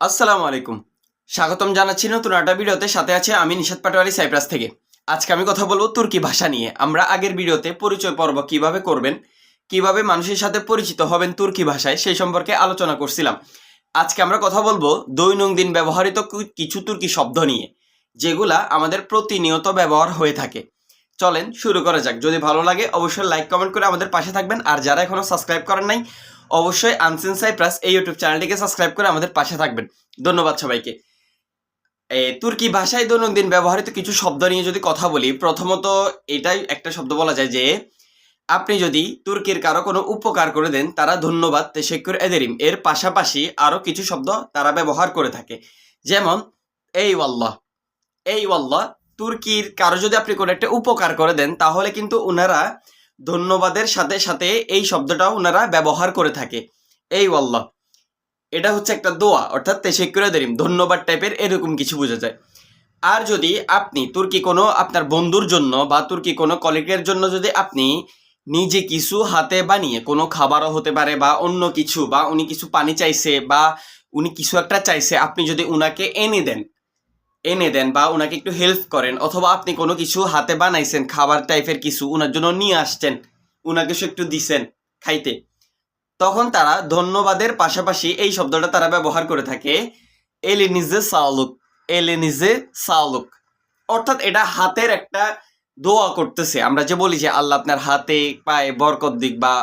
আসসালামু আলাইকুম। স্বাগতম জানাচ্ছি নতুন একটা ভিডিওতে। সাথে আছে আমি নিশাদ পাটোয়ারি সাইপ্রাস থেকে। আজকে আমি কথা বলব তুর্কি ভাষা নিয়ে। আমরা আগের ভিডিওতে পরিচয় পর্ব কীভাবে করবেন, কীভাবে মানুষের সাথে পরিচিত হবেন তুর্কি ভাষায়, সেই সম্পর্কে আলোচনা করছিলাম। আজকে আমরা কথা বলব দৈনন্দিন ব্যবহৃত কিছু তুর্কি শব্দ নিয়ে, যেগুলা আমাদের প্রতিনিয়ত ব্যবহার হয়ে থাকে। চলেন শুরু করা যাক। যদি ভালো লাগে, অবশ্যই লাইক কমেন্ট করে আমাদের পাশে থাকবেন। আর যারা এখনও সাবস্ক্রাইব করেন নাই অবশ্যই আনসিন সাইপ্রাস এই ইউটিউব চ্যানেলটিকে সাবস্ক্রাইব করে আমাদের পাশে থাকবেন। ধন্যবাদ সবাইকে। তুর্কি ভাষায় দৈনন্দিন ব্যবহৃত কিছু শব্দ নিয়ে যদি কথা বলি, প্রথমত এটাই একটা শব্দ বলা যায় যে, আপনি যদি তুর্কির কারও কোনো উপকার করে দেন, তারা ধন্যবাদ তেশেকুর এদেরিম। এর পাশাপাশি আরও কিছু শব্দ তারা ব্যবহার করে থাকে। যেমন, এই ওয়াল্লাহ। এই ওয়াল্লাহ, তুর্কির কারও যদি আপনি কোনো একটা উপকার করে দেন, তাহলে কিন্তু ওনারা ধন্যবাদের সাথে সাথে এই শব্দটাও ওনারা ব্যবহার করে থাকে। এই ওয়াল্লাহ। এটা হচ্ছে একটা দোয়া, অর্থাৎ তেশেকুরে দেরিম। ধন্যবাদ টাইপের এরকম কিছু বোঝা যায়। আর যদি আপনি তুর্কি কোনো আপনার বন্ধুর জন্য বা তুর্কি কোনো কলিগের জন্য যদি আপনি নিজে কিছু হাতে বানিয়ে কোনো খাবারও হতে পারে বা অন্য কিছু বা উনি কিছু পানি চাইছে বা উনি কিছু একটা চাইছে, আপনি যদি উনাকে এনে দেন এনে দেন বা ওনাকে একটু হেল্প করেন অথবা আপনি কোনো কিছু হাতে বানাইছেন, খাবার টাইপের কিছু ওনার জন্য নিয়ে আসছেন ওনাকে সে একটু দিছেন খাইতে। তখন তারা ধন্যবাদের পাশাপাশি এই শব্দটা তারা ব্যবহার করে থাকে, এলিনিজে সাউলুক এলিনিজে সাউলুক অর্থাৎ এটা হাতের একটা দোয়া করতেছে। আমরা যে বলি যে আল্লাহ আপনার হাতে পায়ে বরকত দিক বা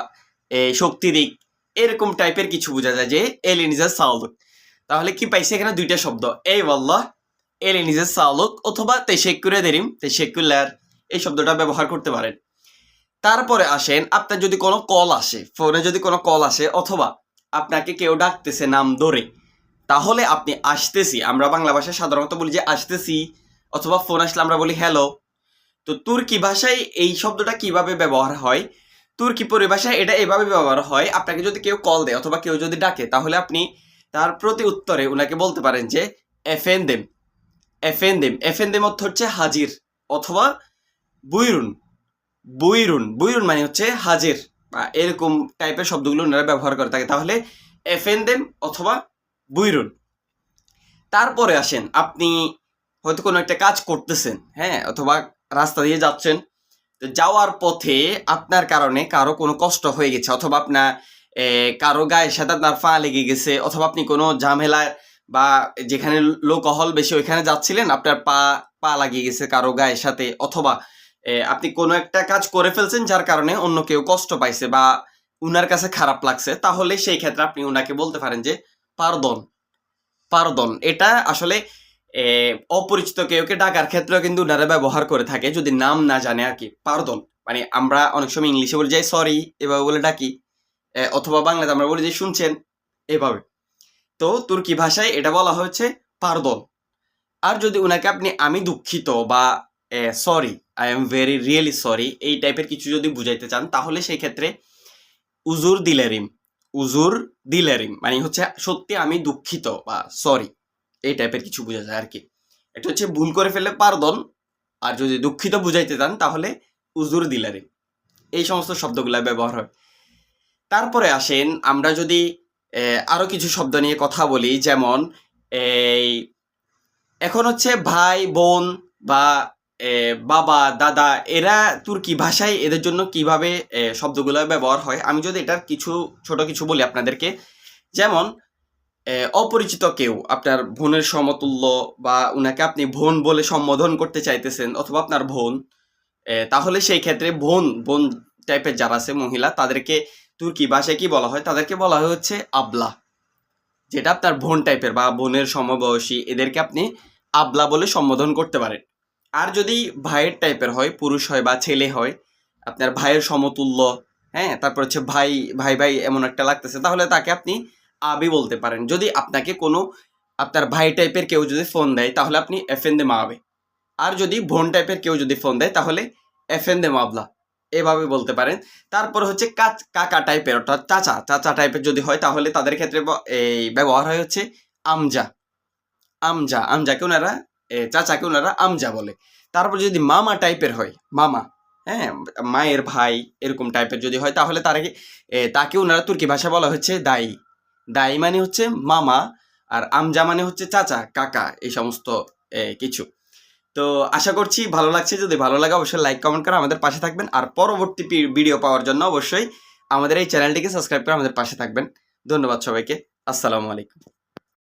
শক্তি দিক, এরকম টাইপের কিছু বোঝা যায় যে এলিনিজে সাউলুক তাহলে কি পাইছে এখানে দুইটা শব্দ? এই আল্লাহ elinize sağlık. অথবা teşekkür ederim. Teşekkürler. এই শব্দটা ব্যবহার করতে পারেন। তারপরে আসেন, আপনার যদি কোনো কল আসে ফোনে যদি কোনো কল আসে, অথবা আপনাকে কেউ ডাকতেছে নাম ধরে, তাহলে আপনি আসতেছি। আমরা বাংলা ভাষায় সাধারণত বলি যে আসতেছি, অথবা ফোন আসলে আমরা বলি হ্যালো তো তুর্কি ভাষায় এই শব্দটা কীভাবে ব্যবহার হয়? তুর্কি পরিভাষায় এটা এভাবে ব্যবহার হয়, আপনাকে যদি কেউ কল দেয়, অথবা কেউ যদি ডাকে, তাহলে আপনি তার প্রতি উত্তরে ওনাকে বলতে পারেন যে এফেন্দেম এফেন্দেম এফেন্দেম অর্থ হচ্ছে হাজির অথবা বুইরুন বুইরুন বুইরুন মানে হচ্ছে হাজির। এরকম টাইপের শব্দগুলো ওনারা ব্যবহার করে থাকে। তাহলে এফেন্দেম অথবা বুইরুন। তারপরে আসেন, আপনি হয়তো কোনো একটা কাজ করতেছেন হ্যাঁ অথবা রাস্তা দিয়ে যাচ্ছেন, তো যাওয়ার পথে আপনার কারণে কারও কোনো কষ্ট হয়ে গেছে, অথবা আপনার কারও গায়ের সাথে আপনার পা লেগে গেছে, অথবা আপনি কোনো ঝামেলায় বা যেখানে লোকহল বেশি ওইখানে যাচ্ছিলেন, আপনার পা পা লাগিয়ে গেছে কারও গায়ের সাথে, অথবা আপনি কোনো একটা কাজ করে ফেলছেন যার কারণে অন্য কেউ কষ্ট পাইছে বা উনার কাছে খারাপ লাগছে, তাহলে সেই ক্ষেত্রে আপনি উনাকে বলতে পারেন যে, পারদন পারদন। এটা আসলে অপরিচিত কেউকে ডাকার ক্ষেত্রেও কিন্তু উনারা ব্যবহার করে থাকে, যদি নাম না জানে আর কি, পারদন। মানে আমরা অনেক সময় ইংলিশে বলে যাই সরি, এভাবে বলে ডাকি। অথবা বাংলাতে আমরা বলি যে, শুনছেন, এভাবে। তো তুর্কি ভাষায় এটা বলা হয়েছে, পারদন। আর যদি ওনাকে আপনি আমি দুঃখিত বা sorry, I am very, really sorry, এই টাইপের কিছু যদি বুঝাইতে চান, তাহলে সেই ক্ষেত্রে উজুর দিলেরিম উজুর দিলেরিম মানে হচ্ছে সত্যি আমি দুঃখিত বা সরি, এই টাইপের কিছু বোঝা যায় আর কি এটা হচ্ছে ভুল করে ফেললে পারদন, আর যদি দুঃখিত বুঝাইতে চান, তাহলে উজুর দিলেরিম। এই সমস্ত শব্দগুলো ব্যবহার হয়। তারপরে আসেন, আমরা যদি আহ, আরও কিছু শব্দ নিয়ে কথা বলি যেমন এই এখন হচ্ছে ভাই বোন বা বাবা দাদা এরা তুর্কি ভাষায় এদের জন্য কীভাবে শব্দগুলো ব্যবহার হয়? আমি যদি এটার কিছু ছোট কিছু বলি আপনাদেরকে যেমন অপরিচিত কেউ আপনার বোনের সমতুল্য বা উনাকে আপনি বোন বলে সম্বোধন করতে চাইতেছেন অথবা আপনার বোন তাহলে সেই ক্ষেত্রে বোন বোন টাইপের যারা আছে মহিলা তাদেরকে তুর্কি ভাষায় কি বলা হয়? তাদেরকে বলা হয় হচ্ছে আবলা। যেটা আপনার বোন টাইপের বা বোনের সমবয়সী, এদেরকে আপনি আবলা বলে সম্বোধন করতে পারেন। আর যদি ভাইয়ের টাইপের হয়, পুরুষ হয় বা ছেলে হয়, আপনার ভাইয়ের সমতুল্য হ্যাঁ তারপর হচ্ছে ভাই ভাই ভাই এমন একটা লাগতেছে, তাহলে তাকে আপনি আবি বলতে পারেন। যদি আপনাকে কোনো, আপনার ভাই টাইপের কেউ যদি ফোন দেয়, তাহলে আপনি এফেন দে মাবে আর যদি বোন টাইপের কেউ যদি ফোন দেয়, তাহলে এফেন দে মাবলা এভাবে বলতে পারেন। তারপর হচ্ছে কাচ কাকা টাইপের অর্থাৎ চাচা। চাচা টাইপের যদি হয়, তাহলে তাদের ক্ষেত্রে এই ব্যবহার হয় হচ্ছে আমজা। আমজা, আমজাকে ওনারা চাচাকে ওনারা আমজা বলে। তারপর যদি মামা টাইপের হয়, মামা হ্যাঁ মায়ের ভাই এরকম টাইপের যদি হয়, তাহলে তারা তাকে ওনারা তুর্কি ভাষা বলা হচ্ছে দাই। দাই মানে হচ্ছে মামা, আর আমজা মানে হচ্ছে চাচা, কাকা, এই সমস্ত কিছু। তো আশা করছি ভালো লাগছে। যদি ভালো লাগে, অবশ্যই লাইক কমেন্ট করে আমাদের পাশে থাকবেন। আর পরবর্তী ভিডিও পাওয়ার জন্য অবশ্যই আমাদের এই চ্যানেলটিকে সাবস্ক্রাইব করে আমাদের পাশে থাকবেন। ধন্যবাদ সবাইকে। আসসালামু আলাইকুম।